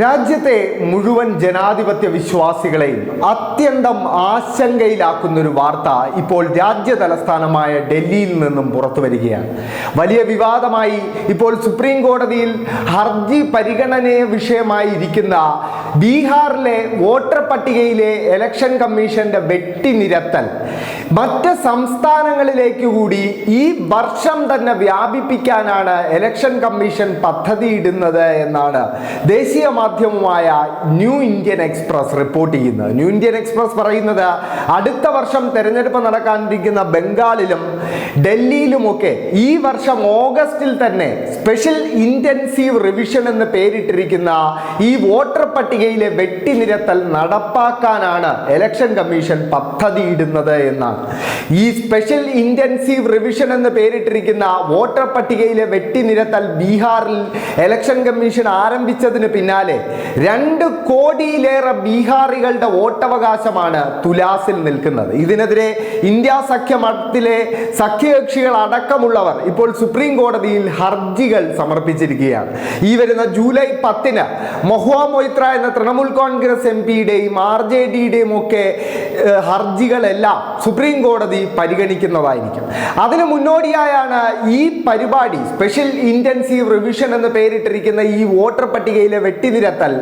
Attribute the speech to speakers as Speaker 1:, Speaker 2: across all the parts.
Speaker 1: രാജ്യത്തെ മുഴുവൻ ജനാധിപത്യ വിശ്വാസികളെയും അത്യന്തം ആശങ്കയിലാക്കുന്ന ഒരു വാർത്ത ഇപ്പോൾ രാജ്യ തലസ്ഥാനമായ ഡൽഹിയിൽ നിന്നും പുറത്തു വരികയാണ്. വലിയ വിവാദമായി ഇപ്പോൾ സുപ്രീം കോടതിയിൽ ഹർജി പരിഗണന വിഷയമായി ഇരിക്കുന്ന ബീഹാറിലെ വോട്ടർ പട്ടികയിലെ ഇലക്ഷൻ കമ്മീഷന്റെ വെട്ടിനിരത്തൽ മറ്റ് സംസ്ഥാനങ്ങളിലേക്ക് കൂടി ഈ വർഷം തന്നെ വ്യാപിപ്പിക്കാനാണ് ഇലക്ഷൻ കമ്മീഷൻ പദ്ധതിയിടുന്നത് എന്നാണ് ദേശീയ മാധ്യമമായ ന്യൂ ഇന്ത്യൻ എക്സ്പ്രസ് റിപ്പോർട്ട് ചെയ്യുന്നത്. ന്യൂ ഇന്ത്യൻ എക്സ്പ്രസ് പറയുന്നത് അടുത്ത വർഷം തെരഞ്ഞെടുപ്പ് നടക്കാനിരിക്കുന്ന ബംഗാളിലും ഡൽഹിയിലുമൊക്കെ ഈ വർഷം ഓഗസ്റ്റിൽ തന്നെ സ്പെഷ്യൽ ഇന്റൻസീവ് റിവിഷൻ എന്ന് പേരിട്ടിരിക്കുന്ന ഈ വോട്ടർ പട്ടികയിലെ വെട്ടിനിരത്തൽ നടപ്പാക്കാനാണ് ഇലക്ഷൻ കമ്മീഷൻ പദ്ധതിയിടുന്നത് എന്നാണ്. ഈ സ്പെഷ്യൽ ഇന്റൻസീവ് റിവിഷൻ എന്ന് പേരിട്ടിരിക്കുന്ന വോട്ടർ പട്ടികയിലെ വെട്ടിനിരത്തൽ ബീഹാറിൽ ഇലക്ഷൻ കമ്മീഷൻ ആരംഭിച്ചതിന് പിന്നാലെ രണ്ട് കോടിയിലേറെ ബീഹാറികളുടെ വോട്ടവകാശമാണ് തുലാസിൽ നിൽക്കുന്നത്. ഇതിനെതിരെ ഇന്ത്യ സഖ്യമത്തിലെ സഖ്യകക്ഷികൾ അടക്കമുള്ളവർ ഇപ്പോൾ സുപ്രീം കോടതിയിൽ ഹർജികൾ സമർപ്പിച്ചിരിക്കുകയാണ്. ഈ വരുന്ന ജൂലൈ പത്തിന് മൊഹ്വ മൊയ്ത്ര എന്ന തൃണമൂൽ കോൺഗ്രസ് എം പിയുടെയും ആർ ജെ ഡിയുടെയും ഒക്കെ ഹർജികളെല്ലാം സുപ്രീം കോടതി പരിഗണിക്കുന്നതായിരിക്കും. അതിന് മുന്നോടിയായാണ് ഈ പരിപാടി സ്പെഷ്യൽ ഇന്റൻസീവ് റിവിഷൻ എന്ന് പേരിട്ടിരിക്കുന്ന ഈ വോട്ടർ പട്ടികയിലെ വെട്ടിനിരത്തൽ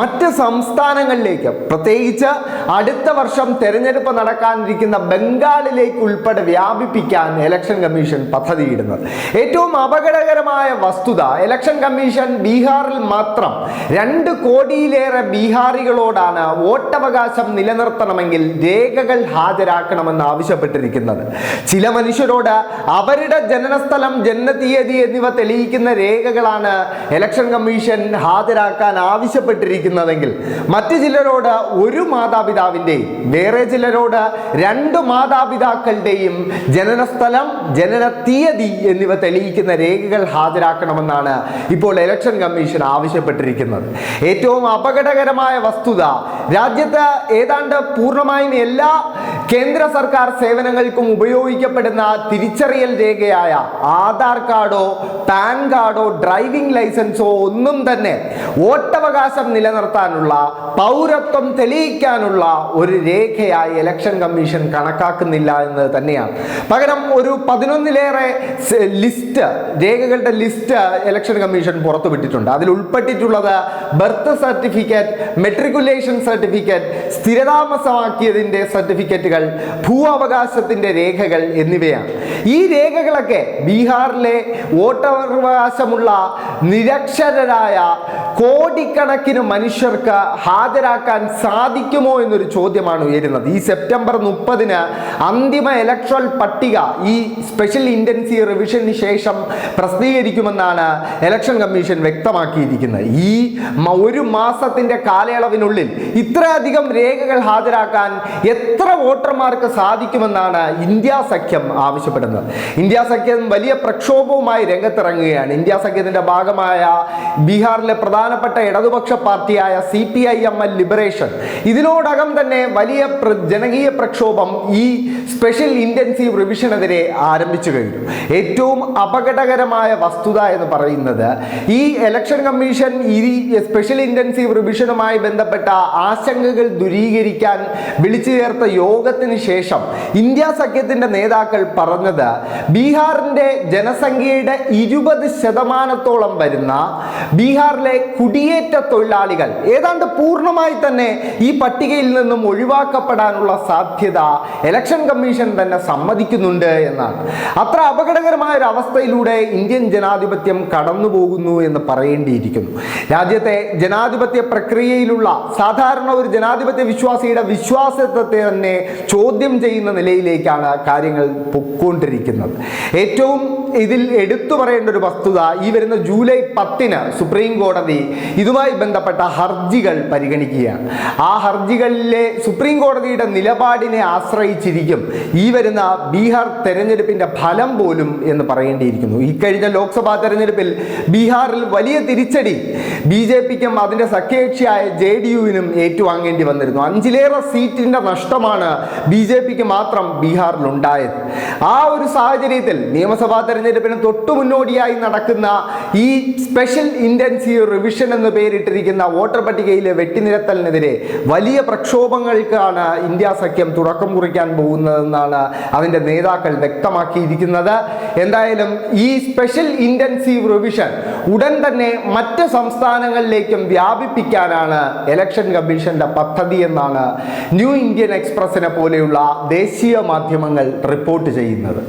Speaker 1: മറ്റ് സംസ്ഥാനങ്ങളിലേക്ക്. പ്രത്യേകിച്ച് അടുത്ത വർഷം തെരഞ്ഞെടുപ്പ് നടക്കാനിരിക്കുന്ന ബംഗാളിലേക്ക് ഉൾപ്പെടെ വ്യാപിപ്പിക്കാൻ ഇലക്ഷൻ കമ്മീഷൻ പദ്ധതിയിടുന്നത്. ഏറ്റവും അപകടകരമായ വസ്തുത ഇലക്ഷൻ കമ്മീഷൻ ബീഹാറിൽ മാത്രം രണ്ട് കോടിയിലേറെ ബീഹാറികളോടാണ് വോട്ടവകാശം നിലനിർത്തണമെങ്കിൽ രേഖകൾ ഹാജരാക്കണമെന്ന് ആവശ്യപ്പെട്ടിരിക്കുന്നത്. ചില മനുഷ്യരോട് അവരുടെ ജനനസ്ഥലം ജനനതീയതി എന്നിവ തെളിയിക്കുന്ന രേഖകളാണ് ഇലക്ഷൻ കമ്മീഷൻ ഹാജരാക്കാൻ ആവശ്യപ്പെട്ടിരിക്കുന്നതെങ്കിൽ മറ്റു ചിലരോട് ഒരു മാതാപിതാവിന്റെയും വേറെ ചിലരോട് രണ്ട് മാതാപിതാക്കളുടെയും ജനനസ്ഥലം ജനന തീയതി എന്നിവ തെളിയിക്കുന്ന രേഖകൾ ഹാജരാക്കണമെന്നാണ് ഇപ്പോൾ ഇലക്ഷൻ കമ്മീഷൻ ആവശ്യപ്പെട്ടിരിക്കുന്നത്. ഏറ്റവും അപകടകരമായ വസ്തുത രാജ്യത്ത് ഏതാണ്ട് പൂർണമായും എല്ലാ കേന്ദ്ര സർക്കാർ സേവനങ്ങൾക്കും ഉപയോഗിക്കപ്പെടുന്ന തിരിച്ചറിയൽ രേഖയായ ആധാർ കാർഡോ പാൻ കാർഡോ ഡ്രൈവിംഗ് ലൈസൻസോ ഒന്നും തന്നെ വോട്ടവകാശം നിലനിർത്താനുള്ള പൗരത്വം തെളിയിക്കാനുള്ള ഒരു രേഖയായി ഇലക്ഷൻ കമ്മീഷൻ കണക്കാക്കുന്നില്ല എന്ന് തന്നെയാണ്. പകരം ഒരു പതിനൊന്നിലേറെ ലിസ്റ്റ് രേഖകളുടെ ലിസ്റ്റ് ഇലക്ഷൻ കമ്മീഷൻ പുറത്തുവിട്ടിട്ടുണ്ട്. അതിൽ ഉൾപ്പെട്ടിട്ടുള്ളത് ബർത്ത് സർട്ടിഫിക്കറ്റ് മെട്രിക്കുലേഷൻ സർട്ടിഫിക്കറ്റ് സ്ഥിരതാമസമാക്കിയതിന്റെ സർട്ടിഫിക്കറ്റുകൾ ഭൂവകാശത്തിന്റെ രേഖകൾ എന്നിവയാണ്. ഈ രേഖകളൊക്കെ ബീഹാറിലെ വോട്ടവകാശമുള്ള നിരക്ഷരരായ കോടിക്കണക്കിന് മനുഷ്യർക്ക് ഹാജരാക്കാൻ സാധിക്കുമോ എന്നൊരു ചോദ്യമാണ് ഉയരുന്നത്. ഈ സെപ്റ്റംബർ മുപ്പതിന് അന്തിമ ഇലക്ട്രൽ പട്ടിക ഈ സ്പെഷ്യൽ ഇന്റൻസീവ് റിവിഷന് ശേഷം പ്രസിദ്ധീകരിക്കുമെന്നാണ് ഇലക്ഷൻ കമ്മീഷൻ വ്യക്തമാക്കിയിരിക്കുന്നത്. ഈ ഒരു മാസത്തിന്റെ കാലയളവിനുള്ളിൽ ഇത്രയധികം രേഖകൾ ഹാജരാക്കാൻ എത്ര വോട്ടർമാർക്ക് സാധിക്കുമെന്നാണ് ഇന്ത്യ സഖ്യം ആവശ്യപ്പെടുന്നത്. ഇന്ത്യ സഖ്യം വലിയ പ്രക്ഷോഭവുമായി രംഗത്തിറങ്ങുകയാണ്. ഇന്ത്യ സഖ്യത്തിന്റെ ഭാഗമായ ബീഹാറിലെ പ്രധാനപ്പെട്ട ഇടതുപക്ഷ പാർട്ടിയായ C P I M L liberation. ഇതിനോടകം തന്നെ വലിയ ജനകീയ പ്രക്ഷോഭം ഈ സ്പെഷ്യൽ ഇന്റൻസീവ് റിവിഷനെതിരെ ആരംഭിച്ചു കഴിഞ്ഞു. ഏറ്റവും അപകടകരമായ വസ്തുത എന്ന് പറയുന്നത് ഈ ഇലക്ഷൻ കമ്മീഷൻ ഈ സ്പെഷ്യൽ ഇന്റൻസീവ് റിവിഷനുമായി ബന്ധപ്പെട്ട ആശങ്കകൾ ദുരീകരിക്കാൻ വിളിച്ചു ചേർത്ത യോഗത്തിന് ശേഷം ഇന്ത്യ സഖ്യത്തിന്റെ നേതാക്കൾ പറഞ്ഞത് ബീഹാറിന്റെ ജനസംഖ്യയുടെ ഇരുപത് ശതമാനത്തോളം വരുന്ന ബീഹാറിലെ കുടിയേറ്റ തൊഴിലാളികൾ. ഏതാണ്ട് പൂർണമായി തന്നെ ഈ പട്ടികയിൽ നിന്നും ഒഴിവാക്കപ്പെടാനുള്ള സാധ്യത ഇലക്ഷൻ കമ്മീഷൻ തന്നെ സമ്മതിക്കുന്നുണ്ട് എന്നാണ്. അത്ര അപകടകരമായ ഒരു അവസ്ഥയിലൂടെ ഇന്ത്യൻ ജനാധിപത്യം കടന്നു പോകുന്നു എന്ന് പറയേണ്ടിയിരിക്കുന്നു. രാജ്യത്തെ ജനാധിപത്യ പ്രക്രിയയിലുള്ള സാധാരണ ഒരു ജനാധിപത്യ വിശ്വാസിയുടെ വിശ്വാസത്തെ തന്നെ ചോദ്യം ചെയ്യുന്ന നിലയിലേക്കാണ് കാര്യങ്ങൾ പൊക്കോണ്ടിരിക്കുന്നത്. ഏറ്റവും ഇതിൽ എടുത്തു പറയേണ്ട ഒരു വസ്തുത ഈ വരുന്ന ജൂലൈ പത്തിന് സുപ്രീം കോടതി ഇതുമായി ബന്ധപ്പെട്ട ഹർജികൾ പരിഗണിക്കുകയാണ്. ആ ഹർജികളിലെ സുപ്രീം കോടതിയുടെ നിലപാടിനെ ആശ്രയിച്ചിരിക്കും ഈ വരുന്ന ബീഹാർ തെരഞ്ഞെടുപ്പിന്റെ ഫലം പോലും എന്ന് പറയേണ്ടിയിരിക്കുന്നു. ഇക്കഴിഞ്ഞ ലോക്സഭാ തെരഞ്ഞെടുപ്പിൽ ബീഹാറിൽ വലിയ തിരിച്ചടി ബി ജെ പിക്കും അതിന്റെ സഖ്യകക്ഷിയായ ജെ ഡി യുവിനും ഏറ്റുവാങ്ങേണ്ടി വന്നിരുന്നു. അഞ്ചിലേറെ സീറ്റിന്റെ നഷ്ടമാണ് ബി ജെ പിക്ക് മാത്രം ബീഹാറിൽ ഉണ്ടായത് ആ ഒരു സാഹചര്യത്തിൽ നിയമസഭാ തെരഞ്ഞെടുപ്പ് തെരഞ്ഞെടുപ്പിന് തൊട്ടു മുന്നോടിയായി നടക്കുന്ന ഈ സ്പെഷ്യൽ ഇന്റൻസീവ് റിവിഷൻ എന്ന് പേരിട്ടിരിക്കുന്ന വോട്ടർ പട്ടികയിലെ വെട്ടിനിരത്തലിനെതിരെ വലിയ പ്രക്ഷോഭങ്ങൾക്കാണ് ഇന്ത്യ സഖ്യം തുടക്കം കുറിക്കാൻ പോകുന്നതെന്നാണ് അതിന്റെ നേതാക്കൾ വ്യക്തമാക്കിയിരിക്കുന്നത്. എന്തായാലും ഈ സ്പെഷ്യൽ ഇന്റൻസീവ് റിവിഷൻ ഉടൻ തന്നെ മറ്റ് സംസ്ഥാനങ്ങളിലേക്കും വ്യാപിപ്പിക്കാനാണ് ഇലക്ഷൻ കമ്മീഷന്റെ പദ്ധതി എന്നാണ് ന്യൂ ഇന്ത്യൻ എക്സ്പ്രസിനെ പോലെയുള്ള ദേശീയ മാധ്യമങ്ങൾ റിപ്പോർട്ട് ചെയ്യുന്നത്.